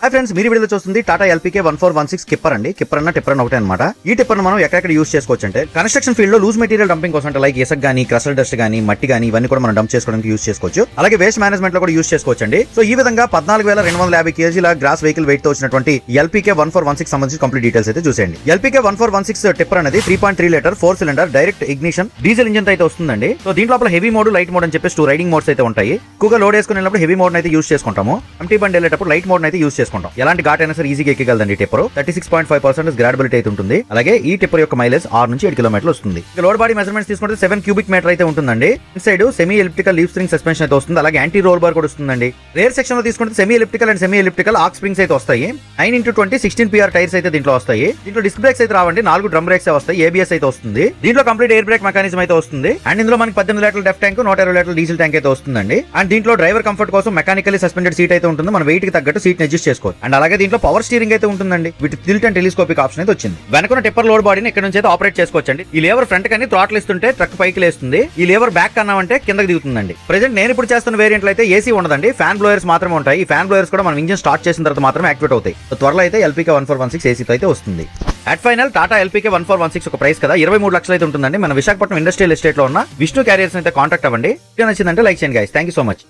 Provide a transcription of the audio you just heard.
Hi friends మీరు వీడియోలో చూస్తుంది Tata LPK one four one six tipper అండి. కిప్పర్ అన్న టిప్పర్ అన్న ఒకటే అనమాట ఈ టిప్పర్ మనం ఎక్కడెక్కడ యూస్ చేసుకోవచ్చు అంటే కన్స్ట్రక్షన్ ఫీల్డ్లో లూజ్ మెటీరియల్ డంపింగ్ కోసం అంటే లైక్ ఇసక్ గానీ క్రసల్ డస్ట్ గానీ మట్టి గానీ ఇవన్నీ కూడా మనం డంప్ చేసుకోవడానికి యూస్ చేసుకోవచ్చు. అలాగే వేస్ట్ మేనేజ్మెంట్లో కూడా యూస్ చేసుకోవచ్చు అండి సో ఈ విధంగా పద్నాలుగు వేల రెండు వందల యాభై కేజీల గ్రాస్ వెహికల్ వెయిట్తో వచ్చినటువంటి LPK one four one six సంబంధించి కంప్లీట్ డీటెయిల్స్ అయితే చూసేయండి. LPK one four one six tipper అనేది three point three litre four cylinder direct ignition diesel engine అయితే వస్తుందండి. సో దీంట్లో హెవీ మోడ్ లైట్ మోడ్ అని చెప్పేసి టూ రైడింగ్ మోడ్స్ అయితే ఉంటాయి. ఎక్కువగా లోడ్ వేసుకునేటప్పుడు హెవీ మోడ్ అయితే యూస్ చేసుకుంటాము. ఎంటీ బండి వెళ్ళేటప్పుడు లైట్ మోడ్ అయితే యూస్ చేసుకుంటాం. ఎలాంటి ఘాట్ అయినా సరే ఈజీగా ఎక్కగలదండి tipper. Thirty six point five percent gradeability అయితే ఉంటుంది. అలాగే ఈ టిప్పర్ యొక్క మైలేజ్ ఆరు నుంచి ఏడు కిలోమీటర్లు వస్తుంది. ఇక లోడ్ బాడీ మెజర్మెంట్స్ తీసుకుంటే సెవెన్ క్యూబిక్ మీటర్ అయితే ఉంటుందండి. Inside semi elliptical leaf spring suspension అయితే వస్తుంది. అలాగే యాంటీ రోల్ బార్ కూడా వస్తుందండి. రేర్ సెక్షన్లో తీసుకుంటే semi elliptical and semi elliptical ఆక్ స్ప్రింగ్స్ అయితే వస్తాయి. Nine into twenty sixteen PR tyres అయితే దీంట్లో వస్తాయి. దీంట్లో డిస్క్ బ్రేక్స్ అయితే రావండి. నాలుగు డ్రమ్ బ్రేక్స్ వస్తాయి. ఏబిఎస్ అయితే వస్తుంది. దీంట్లో కంప్లీట్ ఎయిర్ బ్రేక్ మెకానిజం అయితే వస్తుంది. అండ్ ఇందులో మనకి పద్దెనిమిది లీటర్ల డెఫ్ ట్యాంక్ నూట ఇరవై లీటర్ల డీజిల్ ట్యాంక్ అయితే వస్తుందండి. అండ్ దీంట్లో డ్రైవర్ కంఫర్ట్ కోసం మెకానికల్లీ సస్పెండెడ్ సీట్ అయితే ఉంటుంది. మన వెయిట్కి తగ్గట్టు సీట్ అడ్జస్ట్ చేసుకోవచ్చు. అండ్ అలాగే దీంట్లో పవర్ స్టీరింగ్ అయితే ఉంటుందండి. వీటి తిల్ట్ అండ్ టెలిస్కోపిక్ ఆప్షన్ అయితే వచ్చింది. వెనకున్న టిప్పర్ లోడ్ బాడీని ఇక్కడ నుంచి అయితే ఆపరేట్ చేసుకోవచ్చండి. ఈ లేవర్ ఫ్రంట్ కని థ్రాట్లు ఇస్తుంటే ట్రక్ పైకి లేస్తుంది. ఈ లేవర్ బ్యాక్ కన్నామంటే కిందకి దిగుతుందండి. ప్రెజెంట్ నేను ఇప్పుడు చేస్తున్న వేరియంట్లు అయితే ఏసీ ఉండదండి. ఫ్యాన్ బ్లోయర్స్ మాత్రమే ఉంటాయి. ఈ ఫ్యాన్ బ్లోయర్స్ కూడా మనం ఇంజిన్ స్టార్ట్ చేసిన తర్వాత మాత్రమే యాక్టివేట్ అవుతాయి. త్వరలో అయితే LPK one four one six ఏసీతో అయితే వస్తుంది. At final Tata LPK one four one six ఒక ప్రైస్ కదా. ఇరవై మూడు లక్షలు అయితే ఉంటుందండి. మన విశాఖపట్నం ఇండస్ట్రియల్ ఎస్టేట్లో ఉన్న విష్ణు క్యారియర్స్ అయితే కాంటాక్ట్ అవ్వండి. నచ్చిందంటే లైక్ చేయండి guys thank you so much